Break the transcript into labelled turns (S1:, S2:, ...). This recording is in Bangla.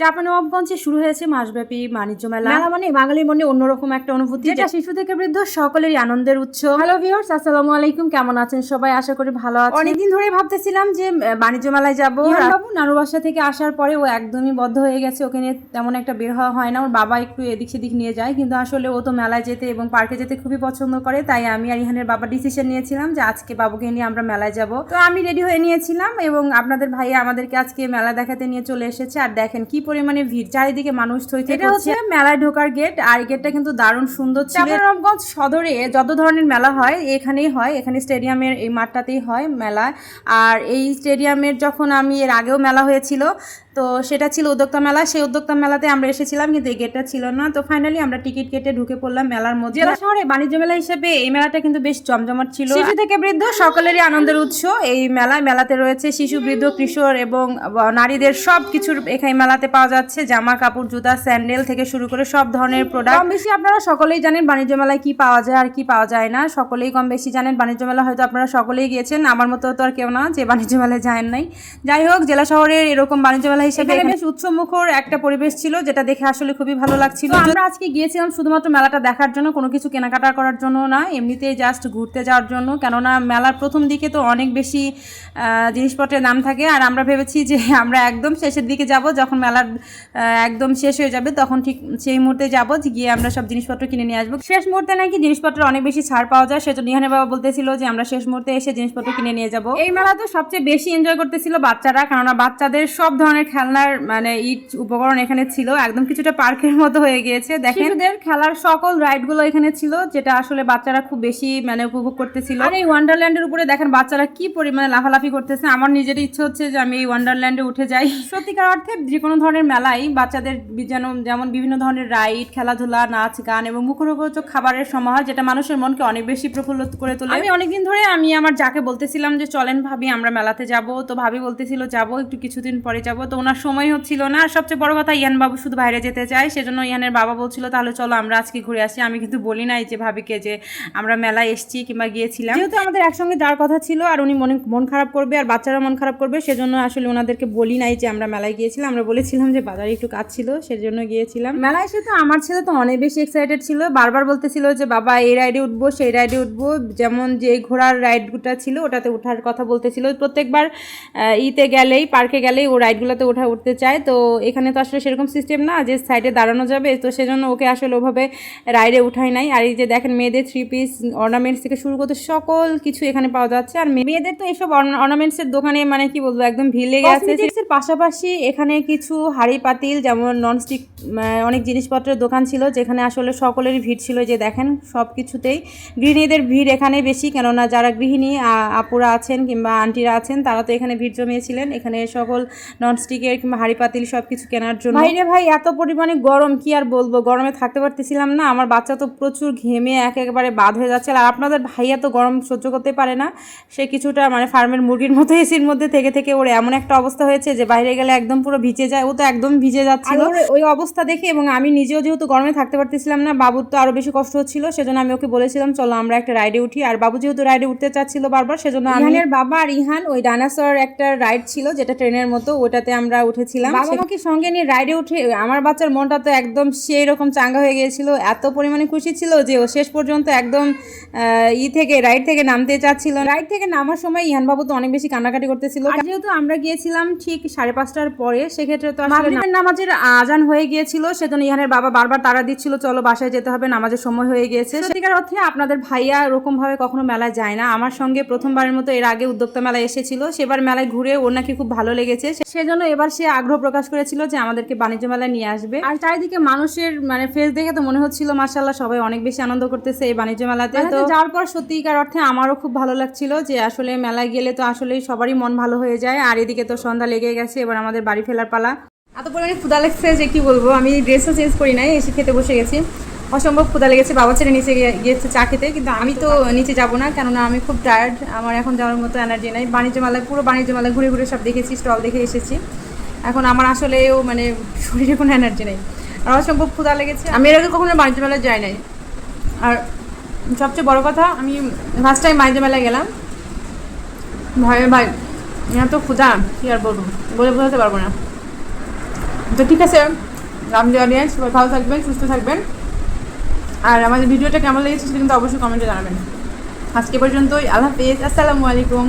S1: চাপানবাবগঞ্জে শুরু হয়েছে মাসব্যাপী বাণিজ্য মেলা। মেলা মানে বাঙালির মনে অন্যরকম একটা অনুভূতি যেটা শিশু থেকে বৃদ্ধ সকলেরই আনন্দের উৎস। হ্যালো ভিউয়ার্স আসসালামু আলাইকুম কেমন আছেন সবাই? আশা করি ভালো আছেন। অনেকদিন ধরে ভাবতেছিলাম যে বাণিজ্য মেলায় যাব। বাবু নানু বাসা থেকে আসার পরে ও একদমই বদ্ধ হয়ে গেছে। ওকে নিয়ে তেমন একটা বের হওয়া হয় না। ওর বাবা একটু এদিক সেদিক নিয়ে যায়। কিন্তু আসলে ও তো মেলায় যেতে এবং পার্কে যেতে খুবই পছন্দ করে। তাই আমি আর ইহানের বাবা ডিসিশন নিয়েছিলাম যে আজকে বাবুকে নিয়ে আমরা মেলায় যাব। তো আমি রেডি হয়ে নিয়েছিলাম এবং আপনাদের ভাইয়া আমাদেরকে আজকে মেলা দেখাতে নিয়ে চলে এসেছে। আর দেখেন কি পরিমাণে ভিড় চারিদিকে মানুষ থই এটা হচ্ছে মেলায় ঢোকার গেট আর গেটটা কিন্তু দারুণ সুন্দর ছিল। সদরে যত ধরনের মেলা হয় এখানেই হয়। এখানে স্টেডিয়ামের এই মাঠটাতেই হয় মেলা। আর এই স্টেডিয়ামের যখন আমি এর আগেও মেলা হয়েছিল তো সেটা ছিল উদ্যোক্তা মেলা। সেই উদ্যোক্তা মেলাতে আমরা এসেছিলাম কিন্তু এই গেটটা ছিল না। তো ফাইনালি আমরা টিকিট কেটে ঢুকে পড়লাম মেলার মধ্যে। জেলা শহরে বাণিজ্য মেলা হিসেবে এই মেলাটা কিন্তু বেশ জমজমাট ছিল। শিশু থেকে বৃদ্ধ সকলেরই আনন্দের উৎস এই মেলায়। মেলাতে রয়েছে শিশু বৃদ্ধ কিশোর এবং নারীদের সব কিছুর এখানে মেলাতে পাওয়া যাচ্ছে। জামা কাপড় জুতা স্যান্ডেল থেকে শুরু করে সব ধরনের প্রোডাক্ট কম বেশি আপনারা সকলেই জানেন বাণিজ্য মেলায় কি পাওয়া যায় আর কি পাওয়া যায় না। সকলেই কম বেশি জানেন বাণিজ্য মেলা হয়তো আপনারা সকলেই গিয়েছেন। আমার মতো তো আর কেউ না যে বাণিজ্য মেলায় যায় নাই। যাই হোক জেলা শহরের এরকম বাণিজ্য মেলা হিসেবে এখানে বেশ উৎসবমুখর একটা পরিবেশ ছিল যেটা দেখে আসলে খুবই ভালো লাগছিল। আমরা আজকে গিয়েছিলাম শুধুমাত্র মেলাটা দেখার জন্য কোনো কিছু কেনাকাটা করার জন্য না এমনিতেই জাস্ট ঘুরতে যাওয়ার জন্য। কেননা মেলার প্রথম দিকে তো অনেক বেশি জিনিসপত্রের দাম থাকে আর আমরা ভেবেছি যে আমরা একদম শেষের দিকে যাব যখন মেলার একদম শেষ হয়ে যাবে তখন ঠিক সেই মুহূর্তে যাব গিয়ে আমরা সব জিনিসপত্র কিনে নিয়ে আসব। শেষ মুহূর্তে নাকি জিনিসপত্র অনেক বেশি ছাড় পাওয়া যায় সেজন্য নিহানের বাবা বলতেছিল যে আমরা শেষ মুহূর্তে এসে জিনিসপত্র কিনে নিয়ে যাব। এই মেলা তো সবচেয়ে বেশি এনজয় করতেছিল বাচ্চারা কেননা বাচ্চাদের সব ধরনের খেলনার মানে ইট উপকরণ এখানে ছিল একদম কিছুটা পার্কের মতো হয়ে গিয়েছে দেখেন। শিশুদের খেলার সকল রাইডগুলো এখানে ছিল যেটা আসলে বাচ্চারা খুব বেশি মানে উপভোগ করতেছিল। আর এই ওয়ান্ডারল্যান্ডের উপরে দেখেন বাচ্চারা কি পরিমাণে লাফালাফি করতেছে আমার নিজের ইচ্ছে হচ্ছে যে আমি এই ওয়ান্ডারল্যান্ডে উঠে যাই। সত্যিকার অর্থে যে কোনো ধরনের মেলাই বাচ্চাদের যেন যেমন বিভিন্ন ধরনের রাইড খেলাধুলা নাচ গান এবং মুখরোচক খাবারের সমাহার যেটা মানুষের মনকে অনেক বেশি প্রফুল্ল করে তোলে। আমি অনেকদিন ধরে আমি আমার যাকে বলতেছিলাম যে চলেন ভাবি আমরা মেলাতে যাব। তো ভাবি বলতেছিল যাব একটু কিছুদিন পরে যাব। তো ওনার সময় হচ্ছিল না। আর সবচেয়ে বড় কথা ইয়ান বাবু শুধু বাইরে যেতে চায় সেজন্য ইয়ানের বাবা বলছিল তাহলে চলো আমরা আজকে ঘুরে আসি। আমি কিন্তু বলি নাই যে ভাবিকে যে আমরা মেলায় এসেছি কিংবা গিয়েছিলাম। যেহেতু আমাদের একসঙ্গে যাওয়ার কথা ছিল আর উনি মনে মন খারাপ করবে আর বাচ্চারা মন খারাপ করবে সেজন্য আসলে ওনাদেরকে বলি নাই যে আমরা মেলায় গিয়েছিলাম। আমরা বলেছিলাম যে বাজারে একটু কাজ ছিল সেজন্য গিয়েছিলাম। মেলায় এসে তো আমার ছেলে তো অনেক বেশি এক্সাইটেড ছিল। বারবার বলতেছিল যে বাবা এই রাইডে উঠবো সেই রাইডে উঠবো। যেমন যে ঘোড়ার রাইডগুটা ছিল ওটাতে ওঠার কথা বলতেছিল। প্রত্যেকবার ইতে গেলেই পার্কে গেলেই ও রাইডগুলোতে ওঠা উঠতে চায়। তো এখানে তো আসলে সেরকম সিস্টেম না যে সাইডে দাঁড়ানো যাবে। তো সেজন্য ওকে আসলে ওভাবে রাইডে উঠাই নাই। আর এই যে দেখেন, মেয়েদের থ্রি পিস অর্নামেন্টস থেকে শুরু করতে সকল কিছু এখানে পাওয়া যাচ্ছে। আর মেয়েদের তো এসব অর্নামেন্টসের দোকানে মানে কি বলব, একদম ভিড় লেগে আছে পাশাপাশি এখানে কিছু হাড়ি পাতিল যেমন ননস্টিক অনেক জিনিসপত্রের দোকান ছিল, যেখানে আসলে সকলেরই ভিড় ছিল। যে দেখেন সব কিছুতেই গৃহিণীদের ভিড় এখানে বেশি। কেননা যারা গৃহিণী আপুরা আছেন কিংবা আন্টিরা আছেন, তারা তো এখানে ভিড় জমিয়েছিলেন। এখানে সকল ননস্টিকের কিংবা হাড়ি পাতিল সব কিছু কেনার জন্য। ভাইরে ভাই এত পরিমাণে গরম কি আর বলব? গরমে থাকতে পারতেছিলাম না আমার বাচ্চা তো প্রচুর ঘেমে এক একেবারে বাদ হয়ে যাচ্ছে। আর আপনাদের ভাইয়া তো গরম সহ্য করতে পারে না সে কিছুটা মানে ফার্মের মুরগির মতো এসির মধ্যে থেকে থেকে ওর এমন একটা অবস্থা হয়েছে যে বাইরে গেলে একদম পুরো ভিজে যায় ও তো একদম ভিজে যাচ্ছিল। ওই অবস্থা দেখে এবং আমি নিজেও যেহেতু গরমে থাকতে পারতেছিলাম না বাবুর তো আরও বেশি কষ্ট হচ্ছিল সেজন্য আমি ওকে বলেছিলাম চলো আমরা একটা রাইডে উঠি। আর বাবু যেহেতু রাইডে উঠতে চাচ্ছিল বারবার সেজন্য ইহানের বাবা আর ইহান ওই ডাইনোসর একটা রাইড ছিল যেটা ট্রেনের মতো ওটাতে আমরা উঠেছিলাম বাবা আমাকে সঙ্গে নিয়ে রাইডে উঠে আমার বাচ্চার মনটা তো একদম সেই রকম চাঙ্গা হয়ে গিয়েছিল এত পরিমাণে খুশি ছিল যে ও শেষ পর্যন্ত একদম ই থেকে রাইড থেকে নামতে চাচ্ছিল। রাইড থেকে নামার সময় ইহান বাবু তো অনেক বেশি কান্নাকাটি করতেছিল। যেহেতু আমরা গিয়েছিলাম ঠিক সাড়ে পাঁচটার পরে সেক্ষেত্রে তো আসলে নামাজের আজান হয়ে গিয়েছিল সেজন্য ইহানের বাবা বারবার তারা দিচ্ছিল চলো বাসায় যেতে হবে নামাজের সময় হয়ে গিয়েছে। সত্যিকার অর্থে আপনাদের ভাইয়া এরকম ভাবে কখনো মেলায় যায় না। আমার সঙ্গে প্রথমবারের মতো এর আগে উদ্যোক্তা মেলায় এসেছিল সেবার মেলায় ঘুরে ওর নাকি খুব ভালো লেগেছে সেজন্য এবার সে আগ্রহ প্রকাশ করেছিল যে আমাদেরকে বাণিজ্য মেলায় নিয়ে আসবে। আর চারিদিকে মানুষের মানে ফেস দেখে তো মনে হচ্ছিল মার্শাল্লাহ সবাই অনেক বেশি আনন্দ করতেছে এই বাণিজ্য মেলাতে। তো যাওয়ার পর সত্যিকার অর্থে আমারও খুব ভালো লাগছিল যে আসলে মেলায় গেলে তো আসলে সবারই মন ভালো হয়ে যায়। আর এদিকে তো সন্ধ্যা লেগে গেছে এবার আমাদের বাড়ি ফেরার পালা। এত পরিমাণে ক্ষুদা লাগছে যে কি বলব আমি ড্রেসও চেঞ্জ করি নাই এসে খেতে বসে গেছি। অসম্ভব ক্ষুদা লেগেছে বাবা ছেড়ে নিচে গিয়ে- গিয়েছে চা খেতে। কিন্তু আমি তো নিচে যাব না কেননা আমি খুব টায়ার্ড আমার এখন যাওয়ার মতো এনার্জি নাই। বাণিজ্য মেলায় পুরো বাণিজ্য মেলায় ঘুরে ঘুরে সব দেখেছি স্টল দেখে এসেছি। এখন আমার আসলেও মানে শরীরে কোনো এনার্জি নেই। আর অসম্ভব ক্ষুদা লেগেছে। আমি এর আগে কখনো বাণিজ্য মেলায় যাই নাই। আর সবচেয়ে বড় কথা, আমি ফার্স্ট টাইম বাণিজ্য মেলায় গেলাম। ভয়ে ভাই, এত ক্ষুদা কি আর বলব? বলে বোঝাতে পারব না। তো ঠিক আছে রামজি অডিয়েন্স সবাই ভালো থাকবেন, সুস্থ থাকবেন। আর আমাদের ভিডিওটা কেমন লেগেছে সেটা কিন্তু অবশ্যই কমেন্টে জানাবেন। আজকে পর্যন্তই, আল্লাহ হাফিজ, আসসালামু আলাইকুম।